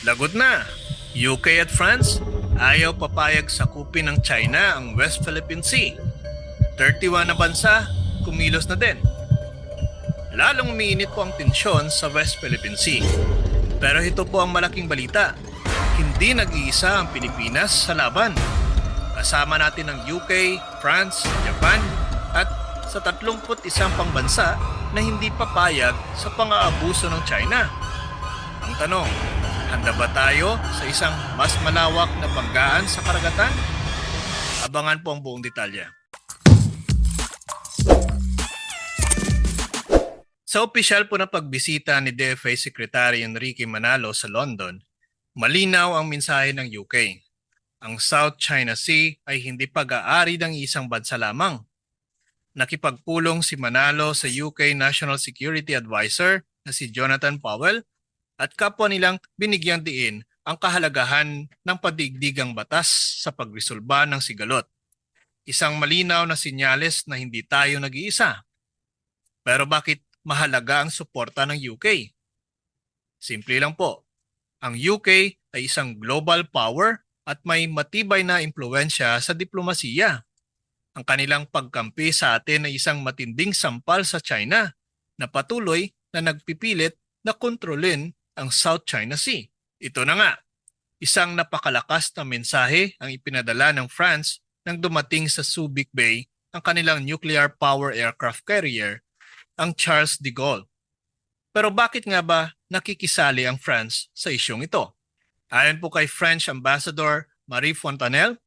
Lagot na! UK at France ayaw papayag sakupin ng China ang West Philippine Sea. 31 na bansa, kumilos na din. Lalong umiinit po ang tensyon sa West Philippine Sea. Pero ito po ang malaking balita. Hindi nag-iisa ang Pilipinas sa laban. Kasama natin ang UK, France, Japan, at sa 31 pang bansa na hindi papayag sa pang-aabuso ng China. Ang tanong, handa ba tayo sa isang mas malawak na panggaan sa karagatan? Abangan po ang buong detalye. Sa opisyal po na pagbisita ni DFA Secretary Enrique Manalo sa London, malinaw ang mensahe ng UK. Ang South China Sea ay hindi pag-aari ng isang bansa lamang. Nakipagpulong si Manalo sa UK National Security Advisor na si Jonathan Powell at kapwa nilang binigyang diin ang kahalagahan ng padigdigang batas sa pagresolba ng sigalot. Isang malinaw na sinyales na hindi tayo nag-iisa. Pero bakit mahalaga ang suporta ng UK? Simple lang po. Ang UK ay isang global power at may matibay na impluensya sa diplomasiya. Ang kanilang pagkampi sa atin ay isang matinding sampal sa China na patuloy na nagpipilit na kontrolin ang South China Sea. Ito na nga, isang napakalakas na mensahe ang ipinadala ng France nang dumating sa Subic Bay ang kanilang nuclear power aircraft carrier, ang Charles de Gaulle. Pero bakit nga ba nakikisali ang France sa isyong ito? Ayon po kay French Ambassador Marie Fontanelle,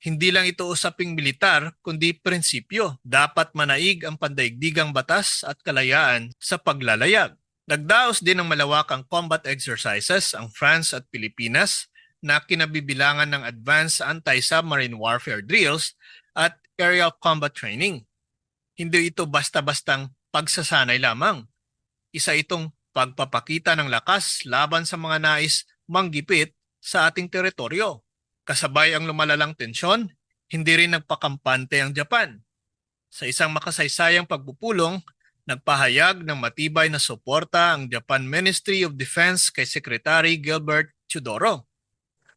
hindi lang ito usaping militar kundi prinsipyo. Dapat manaig ang pandaigdigang batas at kalayaan sa paglalayag. Nagdaos din ng malawakang combat exercises ang France at Pilipinas na kinabibilangan ng advanced anti-submarine warfare drills at aerial combat training. Hindi ito basta-bastang pagsasanay lamang. Isa itong pagpapakita ng lakas laban sa mga nais manggipit sa ating teritoryo. Kasabay ang lumalalang tensyon, hindi rin nagpakampante ang Japan. Sa isang makasaysayang pagpupulong, nagpahayag ng matibay na suporta ang Japan Ministry of Defense kay Secretary Gilbert Chudoro.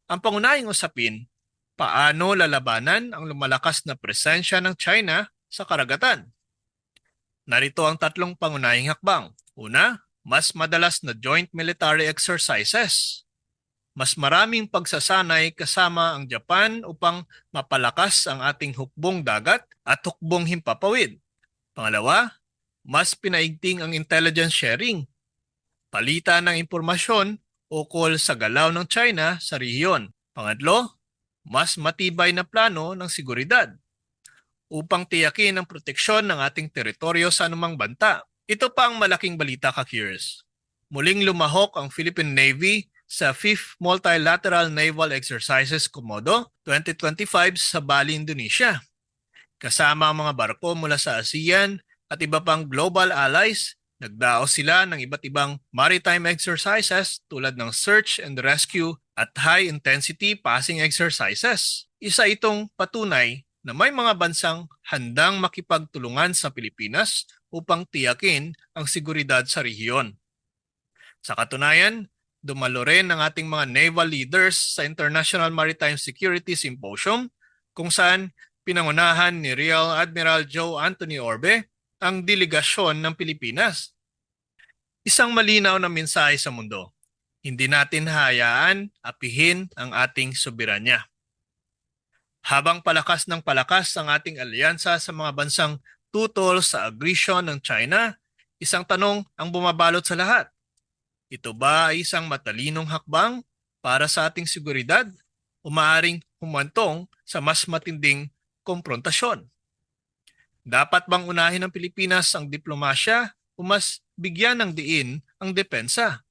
Ang pangunahing usapin, paano lalabanan ang lumalakas na presensya ng China sa karagatan. Narito ang tatlong pangunahing hakbang. Una, mas madalas na joint military exercises. Mas maraming pagsasanay kasama ang Japan upang mapalakas ang ating hukbong dagat at hukbong himpapawid. Pangalawa, mas pinaigting ang intelligence sharing. Palitan ng impormasyon ukol sa galaw ng China sa rehiyon. Pangatlo, mas matibay na plano ng seguridad upang tiyakin ang proteksyon ng ating teritoryo sa anumang banta. Ito pa ang malaking balita ka curious. Muling lumahok ang Philippine Navy sa 5th Multilateral Naval Exercises Komodo 2025 sa Bali, Indonesia. Kasama ang mga barko mula sa ASEAN at iba pang global allies, nagdaos sila ng iba't ibang maritime exercises tulad ng search and rescue at high-intensity passing exercises. Isa itong patunay na may mga bansang handang makipagtulungan sa Pilipinas upang tiyakin ang seguridad sa rehiyon. Sa katunayan, dumalo rin ang ating mga naval leaders sa International Maritime Security Symposium kung saan pinangunahan ni Real Admiral Joe Anthony Orbe ang delegasyon ng Pilipinas. Isang malinaw na mensahe sa mundo. Hindi natin hayaan apihin ang ating soberanya. Habang palakas ng palakas ang ating alyansa sa mga bansang tutol sa aggression ng China, isang tanong ang bumabalot sa lahat. Ito ba ay isang matalinong hakbang para sa ating seguridad o maaring humantong sa mas matinding komprontasyon? Dapat bang unahin ng Pilipinas ang diplomasya o mas bigyan ng diin ang depensa?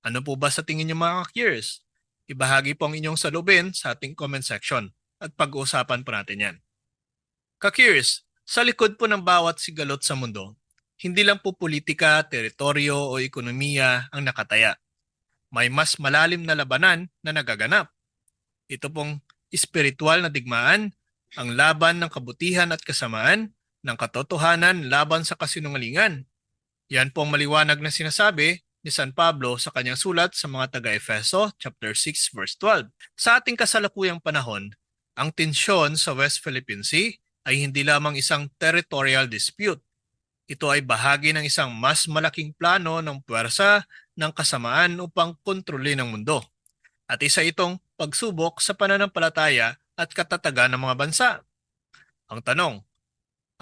Ano po ba sa tingin niyo mga curious? Ibahagi po ang inyong salubin sa ating comment section at pag-uusapan po natin yan. Ka-curious, sa likod po ng bawat sigalot sa mundo, hindi lang po politika, teritoryo o ekonomiya ang nakataya. May mas malalim na labanan na nagaganap. Ito pong espiritual na digmaan, ang laban ng kabutihan at kasamaan, ng katotohanan laban sa kasinungalingan. Yan po ang maliwanag na sinasabi ni San Pablo sa kanyang sulat sa mga taga-Efeso, chapter 6, verse 12. Sa ating kasalukuyang panahon, ang tensyon sa West Philippine Sea ay hindi lamang isang territorial dispute. Ito ay bahagi ng isang mas malaking plano ng puwersa ng kasamaan upang kontrolin ang mundo. At isa itong pagsubok sa pananampalataya at katatagan ng mga bansa. Ang tanong,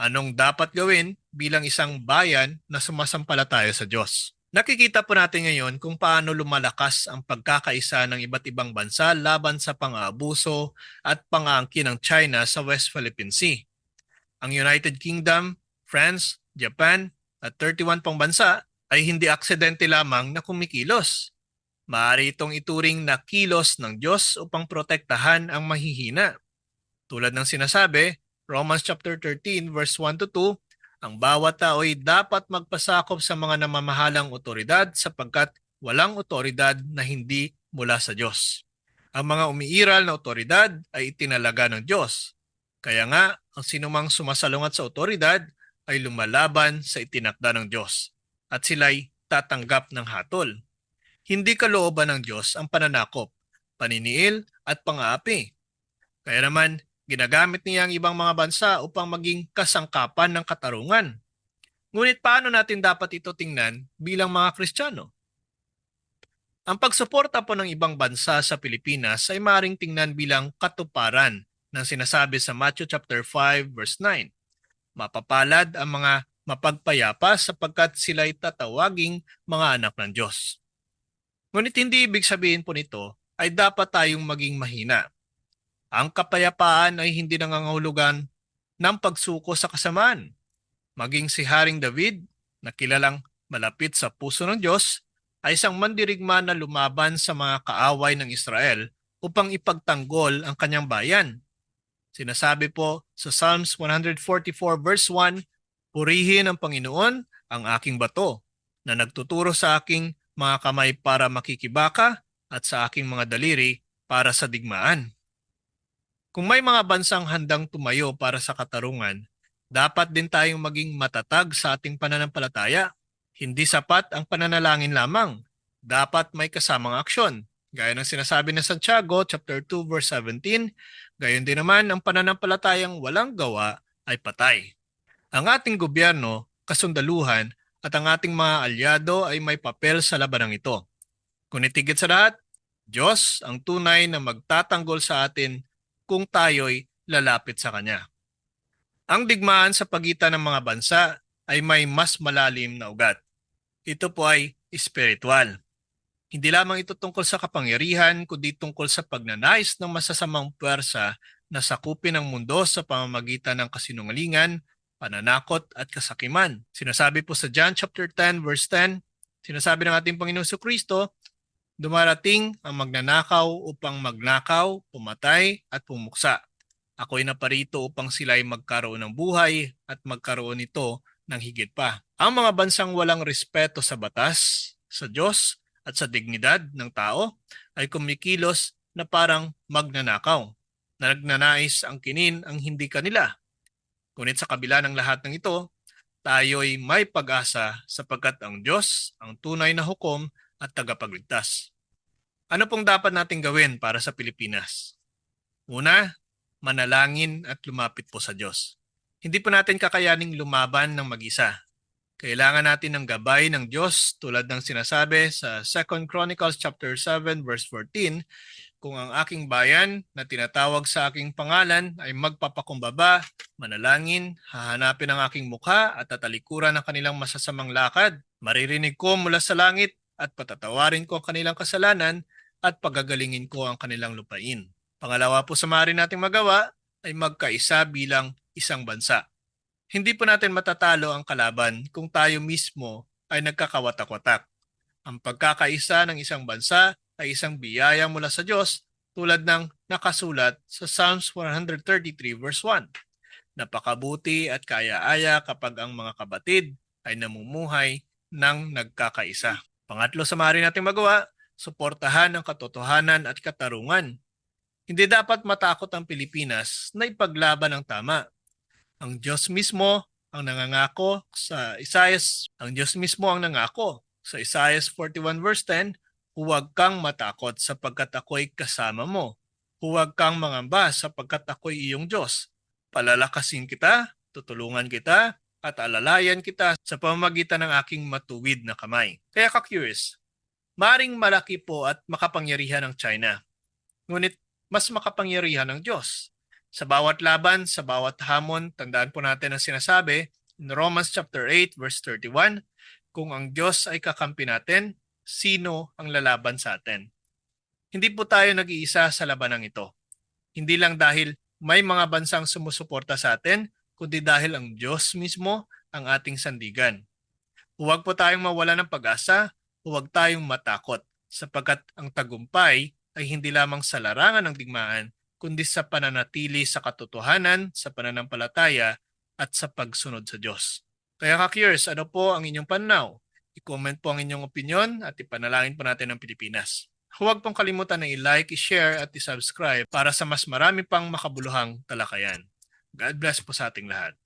anong dapat gawin bilang isang bayan na sumasampalataya sa Diyos? Nakikita po natin ngayon kung paano lumalakas ang pagkakaisa ng iba't ibang bansa laban sa pang-aabuso at pang-aangkin ng China sa West Philippine Sea. Ang United Kingdom, France, Japan at 31 pang bansa ay hindi aksidente lamang na kumikilos. Maaari ituring na kilos ng Diyos upang protektahan ang mahihina. Tulad ng sinasabi, Romans chapter 13 verse 1 to 2, ang bawat tao ay dapat magpasakop sa mga namamahalang otoridad sapagkat walang otoridad na hindi mula sa Diyos. Ang mga umiiral na otoridad ay itinalaga ng Diyos. Kaya nga, ang sinumang sumasalungat sa otoridad ay lumalaban sa itinakda ng Diyos at sila'y tatanggap ng hatol. Hindi kalooban ng Diyos ang pananakop, paniniil at pang-aapi. Kaya naman, Ginagamit niya ang ibang mga bansa upang maging kasangkapan ng katarungan. Ngunit paano natin dapat ito tingnan bilang mga Kristiyano? Ang pagsuporta po ng ibang bansa sa Pilipinas ay maring tingnan bilang katuparan ng sinasabi sa Matthew chapter 5 verse 9. Mapapalad ang mga mapagpayapa sapagkat sila ay tatawaging mga anak ng Diyos. Ngunit hindi ibig sabihin po nito ay dapat tayong maging mahina ang kapayapaan ay hindi nangangahulugan ng pagsuko sa kasamaan. Maging si Haring David, na kilalang malapit sa puso ng Diyos, ay isang mandirigma na lumaban sa mga kaaway ng Israel upang ipagtanggol ang kanyang bayan. Sinasabi po sa Psalms 144 verse 1, Purihin ang Panginoon ang aking bato na nagtuturo sa aking mga kamay para makikibaka at sa aking mga daliri para sa digmaan. Kung may mga bansang handang tumayo para sa katarungan, dapat din tayong maging matatag sa ating pananampalataya. Hindi sapat ang pananalangin lamang. Dapat may kasamang aksyon. Gaya ng sinasabi ng Santiago chapter 2 verse 17, gayon din naman ang pananampalatayang walang gawa ay patay. Ang ating gobyerno, kasundaluhan at ang ating mga alyado ay may papel sa labanang ito. Kung itigit sa lahat, Diyos ang tunay na magtatanggol sa atin kung tayo'y lalapit sa Kanya. Ang digmaan sa pagitan ng mga bansa ay may mas malalim na ugat. Ito po ay espiritual. Hindi lamang ito tungkol sa kapangyarihan, kundi tungkol sa pagnanais ng masasamang puwersa na sakupin ang mundo sa pamamagitan ng kasinungalingan, pananakot at kasakiman. Sinasabi po sa John chapter 10 verse 10, sinasabi ng ating Panginoon sa Kristo, Dumarating ang magnanakaw upang magnakaw, pumatay at pumuksa. Ako'y naparito upang sila ay magkaroon ng buhay at magkaroon nito ng higit pa. Ang mga bansang walang respeto sa batas, sa Diyos at sa dignidad ng tao ay kumikilos na parang magnanakaw na nagnanais ang kinin ang hindi kanila. Ngunit sa kabila ng lahat ng ito, tayo'y may pag-asa sapagkat ang Diyos ang tunay na hukom at tagapagligtas. Ano pong dapat natin gawin para sa Pilipinas? Una, manalangin at lumapit po sa Diyos. Hindi po natin kakayaning lumaban ng mag-isa. Kailangan natin ng gabay ng Diyos tulad ng sinasabi sa 2 Chronicles chapter 7 verse 14, kung ang aking bayan na tinatawag sa aking pangalan ay magpapakumbaba, manalangin, hahanapin ang aking mukha at tatalikuran ng kanilang masasamang lakad, maririnig ko mula sa langit at patatawarin ko ang kanilang kasalanan at pagagalingin ko ang kanilang lupain. Pangalawa po sa maaari nating magawa ay magkaisa bilang isang bansa. Hindi po natin matatalo ang kalaban kung tayo mismo ay nagkakawatak-watak. Ang pagkakaisa ng isang bansa ay isang biyaya mula sa Diyos tulad ng nakasulat sa Psalms 133 verse 1. Napakabuti at kaya-aya kapag ang mga kabatid ay namumuhay ng nagkakaisa. Pangatlo sa maaari nating magawa suportahan ang katotohanan at katarungan. Hindi dapat matakot ang Pilipinas na ipaglaban ang tama. Ang Diyos mismo ang nangangako sa Isaiah, ang Diyos mismo ang nangako Sa Isaiah 41 verse 10, huwag kang matakot sapagkat ako'y kasama mo. Huwag kang mangamba sapagkat ako'y iyong Diyos. Palalakasin kita, tutulungan kita, at alalayan kita sa pamamagitan ng aking matuwid na kamay. Kaya ka-curious, maring malaki po at makapangyarihan ng China. Ngunit mas makapangyarihan ng Diyos. Sa bawat laban, sa bawat hamon, tandaan po natin ang sinasabi in Romans chapter 8 verse 31, kung ang Diyos ay kakampi natin, sino ang lalaban sa atin? Hindi po tayo nag-iisa sa labanang ito. Hindi lang dahil may mga bansang sumusuporta sa atin, kundi dahil ang Diyos mismo ang ating sandigan. Huwag po tayong mawala ng pag-asa, huwag tayong matakot, sapagkat ang tagumpay ay hindi lamang sa larangan ng digmaan, kundi sa pananatili sa katotohanan, sa pananampalataya, at sa pagsunod sa Diyos. Kaya ka-curious, ano po ang inyong pananaw? I-comment po ang inyong opinion at ipanalangin po natin ang Pilipinas. Huwag pong kalimutan na i-like, i-share at i-subscribe para sa mas marami pang makabuluhang talakayan. God bless po sa ating lahat.